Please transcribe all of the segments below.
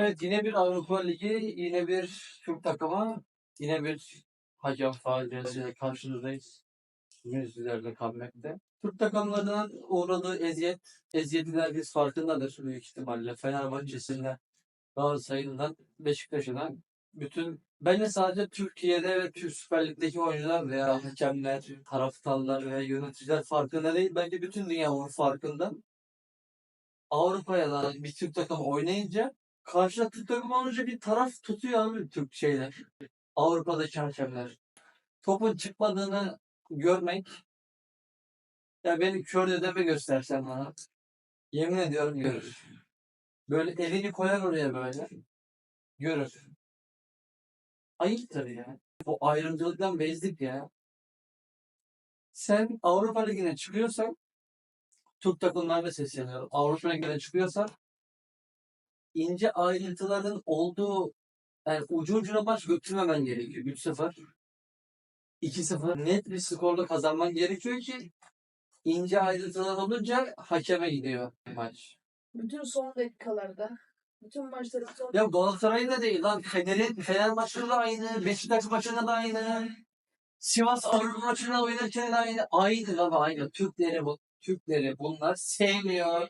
Evet yine bir Avrupa Ligi, yine bir Türk takımı, yine bir hakem faciasıyla karşınızdayız. Bugün sizlerle comeback'te. Türk takımlarının uğradığı eziyet, eziyetin herkes farkındadır büyük ihtimalle. Fenerbahçe'sinden, Galatasaray'ından, Beşiktaş'ından bütün bence sadece Türkiye'de ve Türk Süper Lig'deki oyuncular veya hakemler, taraftarlar ve yöneticiler farkında değil. Bence bütün dünya onun farkında. Avrupa'ya da bir Türk takımı oynayınca karşıda Türk takımı olunca bir taraf tutuyor abi Türk şeyler. Avrupa'daki hakemler. Topun çıkmadığını görmek ya beni kör dedeme göstersen bana. Yemin ediyorum görür. Böyle elini koyar oraya böyle. Görür. Ayıptır ya. Bu ayrımcılıktan bezdik ya. Sen Avrupa Ligi'ne çıkıyorsan Türk takımlarına sesleniyorum. Avrupa Ligi'ne çıkıyorsan ince ayrıntıların olduğu yani ucu ucuna maç götürmemen gerekiyor. 3-0 2-0 net bir skorla kazanman gerekiyor ki ince ayrıntılar olunca hakeme gidiyor maç. Bütün son dakikalarda, bütün maçların son Ya Galatasaray'ın da değil lan. Fener'in Fener maçında da aynı. Beşiktaş maçında da aynı. Sivas Avrupa maçında oynarken de aynı. Aynı ama aynı. Türkleri bu. Türkleri bunlar sevmiyor.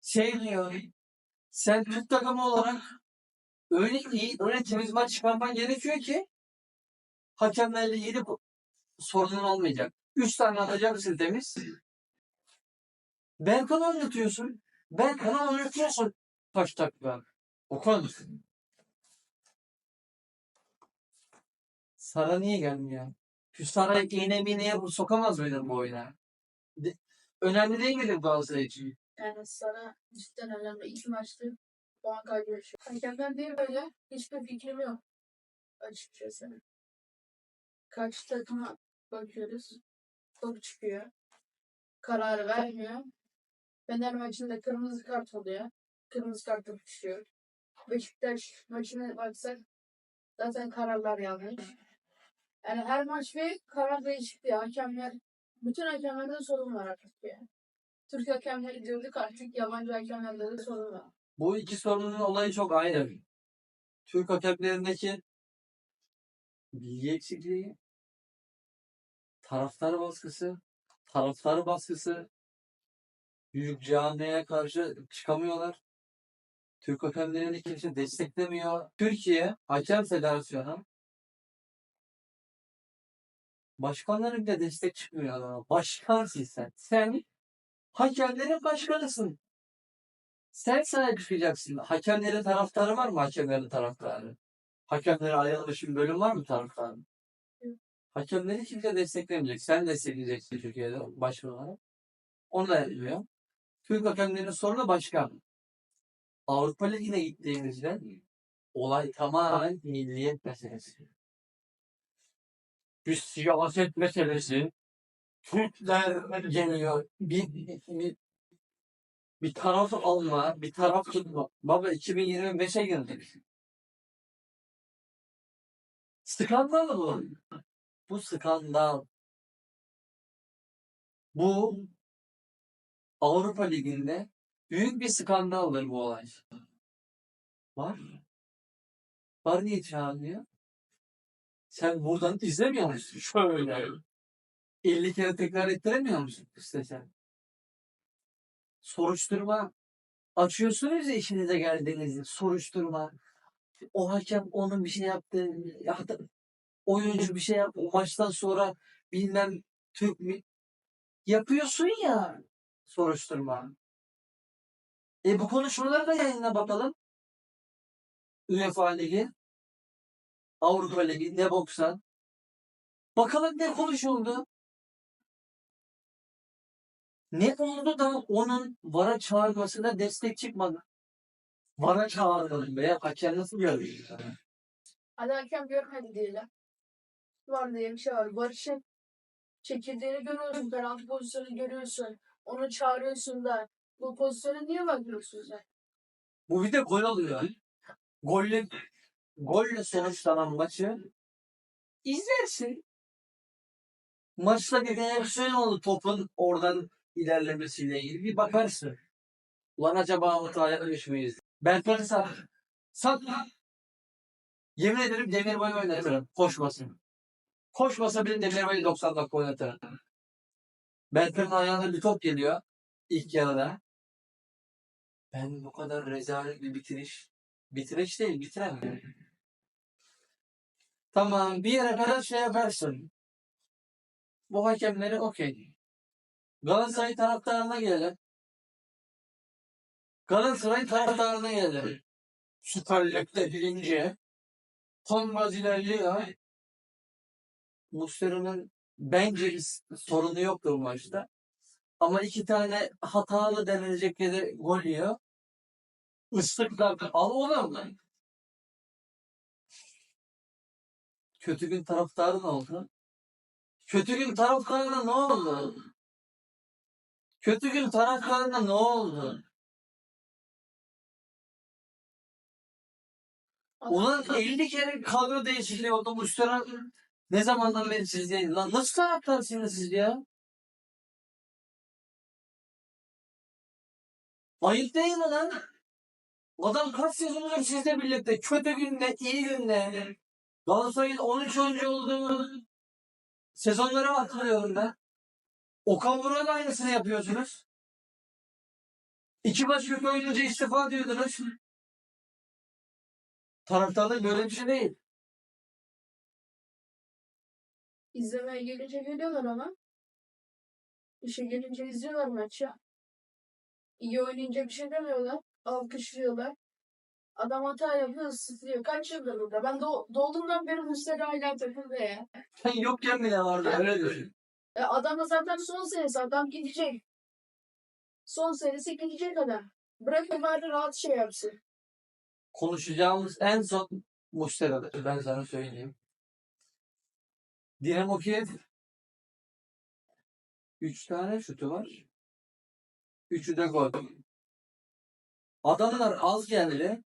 Sevmiyor. Sen Türk takımı olarak öyle iyi, öyle temiz maç çıkarman gerekiyor ki hakemlerle bu- sorunun olmayacak. Üç tane atacaksın temiz. Berkan anlatıyorsun. Berkan anlatıyorsun. Kaç dakika? Musun? Sara niye gelmiyor? Şu Sara iğne miğneye bu sokamaz mıydın bu oyuna? De- önemli değil midir Galatasaray için? Yani sana cidden önemli. İki maçtı puan kaybı yaşıyor. Hakemden değil böyle hiçbir fikrim yok. Açıkçası. Kaç takıma bakıyoruz. Top çıkıyor. Kararı vermiyor. Fener maçında kırmızı kart oluyor. Kırmızı kart düşüyor. Beşiktaş maçına baksak zaten kararlar yanlış. Yani her maç bir karar değişikliği. Hakemler, bütün hakemlerde sorun var artık yani. Türk hakemleri diyorduk artık yabancı hakemlerde de sorun var. Bu iki sorunun olayı çok aynı. Türk hakemlerindeki bilgi eksikliği, taraftar baskısı, taraftar baskısı, büyük camiye karşı çıkamıyorlar. Türk hakemlerini kimse desteklemiyor. Türkiye Hakem Federasyonu başkanları bile destek çıkmıyor adama. Sen. Sen hakemlerin başkanısın. Sen sahip çıkacaksın. Hakemlerin taraftarı var mı hakemlerin taraftarı? Hakemlere ayrılmış bir bölüm var mı taraftarı? Yok. Hakemleri kimse desteklemeyecek. Sen destekleyeceksin Türkiye'de başkan olarak. Onu da yapıyor. Türk hakemlerinin sorunu başka. Avrupa Ligi'ne gittiğimizde olay tamamen milliyet meselesi. Bir siyaset meselesi. Türkler geliyor. Bir, bir, bir taraf alma, bir taraf tutma. Baba 2025'e girdik. Skandal bu. Bu skandal. Bu Avrupa Ligi'nde büyük bir skandaldır bu olay. Var. Var niye çağırmıyor? Sen buradan izlemiyor musun? Şöyle. 50 kere tekrar ettiremiyor musun istesen? Soruşturma açıyorsunuz ya işinize geldiğinizde soruşturma. O hakem onun bir şey yaptı. Ya da oyuncu bir şey yaptı. Maçtan sonra bilmem Türk mü yapıyorsun ya soruşturma. E bu konuşmaları da yayınla bakalım. UEFA Ligi, Avrupa Ligi, ne boksan. Bakalım ne konuşuldu? Ne oldu da onun VAR'a çağırmasına destek çıkmadı? VAR'a çağırmadı veya hakem nasıl görüyor? Hadi hakem görmedi diyelim. Var diye bir şey var. Barış'ın çekildiğini görüyorsun. Penaltı pozisyonu görüyorsun. Onu çağırıyorsun da bu pozisyona niye bakıyorsun sen? Bu bir de gol oluyor. Golle, golle sonuçlanan maçı izlersin. Maçta bir reaksiyon oldu topun oradan ilerlemesiyle ilgili bir bakarsın. Ulan acaba hata yapmış mıyız? Berkan Sar Sat. Yemin ederim Demirbay'ı oynatırım. Koşmasın. Koşmasa bile Demirbay'ı 90 dakika oynatırım. Berkan'ın ayağına bir top geliyor. ilk yarıda. Ben bu kadar rezalet bir bitiriş. Bitiriş değil, bitiremiyorum. Tamam, bir yere kadar şey yaparsın. Bu hakemleri okey. Galatasaray taraftarına gelelim. Galatasaray taraftarına gelelim. Süper Lig'de birinci. Son gaz ilerliyor. Muslera'nın bence sorunu yoktu bu maçta. Ama iki tane hatalı denilecek yere gol yiyor. Islıklar al oğlum. Kötü gün taraftarı oldu? Kötü gün taraftarına ne oldu? Kötü gün taraftarına ne oldu? Ulan 50 kere kadro değişikliği oldu. Mustera ne zamandan beri sizdeydi lan? Nasıl taraftarsınız siz ya? Ayıp değil mi lan? Adam kaç sezondur sizle birlikte. Kötü günde, iyi günde. Galatasaray'ın 13 oyuncu olduğu sezonları hatırlıyorum ben. Okan Buruk'a da aynısını yapıyorsunuz. İki maç kötü oynayınca istifa diyordunuz. Taraftarlık böyle bir şey değil. İzlemeye gelince geliyorlar ama. İşe gelince izliyorlar maçı. İyi oynayınca bir şey demiyorlar. Alkışlıyorlar. Adam hata yapıyor, ısıtıyor. Kaç yıldır burada? Ben do doğduğumdan beri Muslera hala takımda ya. Sen yokken bile vardı öyle düşün. E adam da zaten son senesi. Adam gidecek. Son senesi gidecek adam. Bırakın bari rahat şey yapsın. Konuşacağımız en son Muslera'dır. Ben sana söyleyeyim. Dinamo Kiev 3 tane şutu var. Üçü de gol. Adamlar az geldi.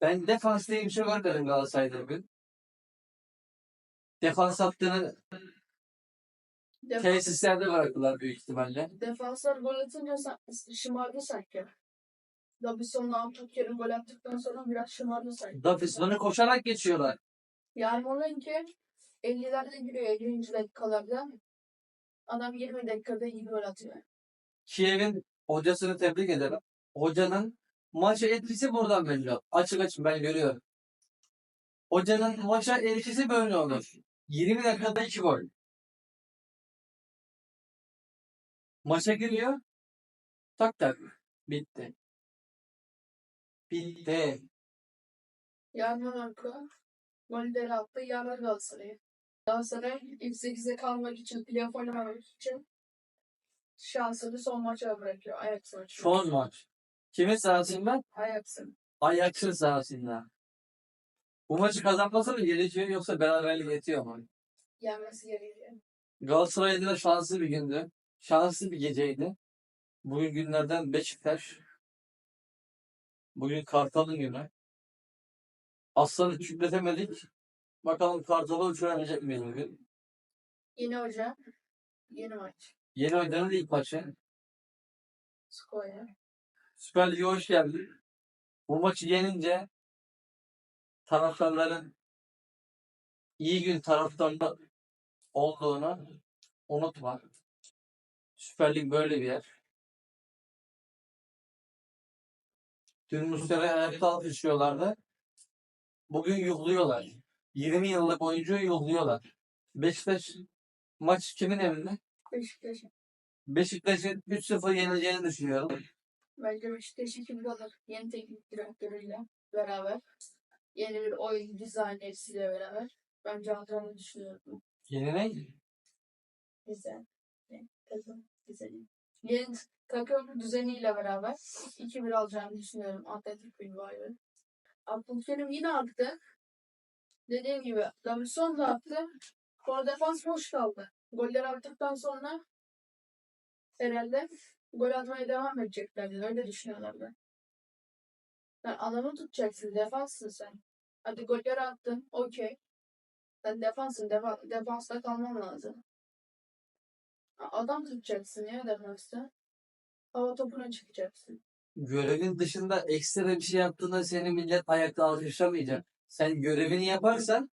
Ben defans diye bir şey var dedim Galatasaray'da bugün. Defans hattını Def tesislerde bıraktılar büyük ihtimalle. Defanslar gol atınca şımardı sanki. Davison'la Abdülkerim gol attıktan sonra biraz şımardı sanki. Davison'u koşarak geçiyorlar. Yani onun ki 50'lerde giriyor 50. dakikalarda. Adam 20 dakikada iyi gol atıyor. Kiev'in hocasını tebrik ederim. Hocanın maça etkisi buradan belli. Açık açık ben görüyorum. Hocanın maça etkisi böyle olur. 20 dakikada 2 gol. Maça giriyor. Tak tak. Bitti. Bitti. Yani Monaco golleri attı yarar Galatasaray'ı. Galatasaray ilk 8'e kalmak için, playoff oynamamak için şansını son maça bırakıyor. Ajax maçı. Son maç. Kimin sahasında? Ajax'ın. Ajax'ın sahasında. Bu maçı kazanmasa mı geleceği yoksa beraberlik yetiyor mu? Yenmesi gerekiyor. Galatasaray'da da şanslı bir gündü. Şanslı bir geceydi. Bugün günlerden Beşiktaş. Bugün Kartal'ın günü. Aslanı çükletemedik. Bakalım Kartal'ı uçurabilecek miyiz bugün? Yeni hoca. Yeni maç. Yeni oynanan ilk maçı. Skoya. Süper Lig'e hoş geldin. Bu maçı yenince taraftarların iyi gün taraftarında olduğunu unutma. Süper Lig böyle bir yer. Dün Muslera'ya ayakta alkışlıyorlardı. Bugün yuhluyorlar. 20 yıllık oyuncuyu yuhluyorlar. Beşiktaş maç kimin evinde? Beşiktaş. Beşiktaş'ın 3-0 yenileceğini düşünüyorum. Bence Beşiktaş 2 alır. Yeni teknik direktörüyle beraber. Yeni bir oyun dizaynerisiyle beraber. Bence alacağını düşünüyorum. Yeni ne? Güzel. Ne? Düzeni. Yeni takım düzeniyle beraber 2-1 alacağını düşünüyorum. Atletik Bilbao'yu. Abdülkerim yine attı. Dediğim gibi Davison da attı. Sonra defans boş kaldı. Goller attıktan sonra herhalde gol atmaya devam edeceklerdi. Öyle düşünüyorlardı. Sen adamı tutacaksın. Defanssın sen. Hadi goller attın. Okey. Sen defansın. Defa, defansta kalman lazım. Adam tutacaksın ya defansta. Hava topuna çıkacaksın. görevin dışında ekstra bir şey yaptığında seni millet ayakta alkışlamayacak. Sen görevini yaparsan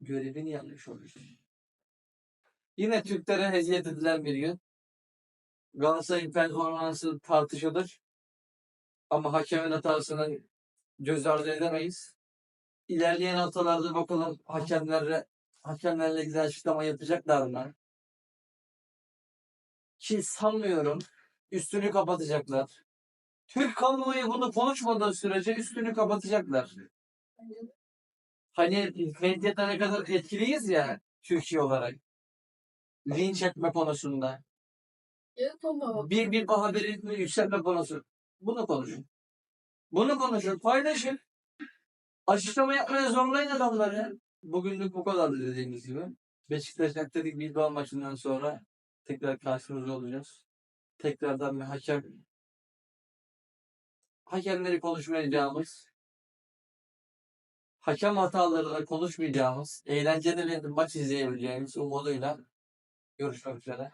görevini yapmış olursun. Yine Türklere eziyet edilen bir gün. Galatasaray'ın performansı tartışılır. Ama hakemin hatasını göz ardı edemeyiz. İlerleyen haftalarda bakalım hakemlerle hakemlerle ilgili açıklama yapacaklar mı? Ki sanmıyorum. Üstünü kapatacaklar. Türk kamuoyu bunu konuşmadığı sürece üstünü kapatacaklar. Hani medyada ne kadar etkiliyiz ya Türkiye olarak. Linç etme konusunda. Bir bir haberin yükselme konusu. Bunu konuşun. Bunu konuşun. Paylaşın. Açıklama yapmaya zorlayın adamları. Bugünlük bu kadardı dediğimiz gibi. Beşiktaş Atletik Bilbao maçından sonra tekrar karşınızda olacağız. Tekrardan bir hakem hakemleri konuşmayacağımız hakem hatalarını konuşmayacağımız eğlenceli bir maç izleyebileceğimiz umuduyla görüşmek üzere.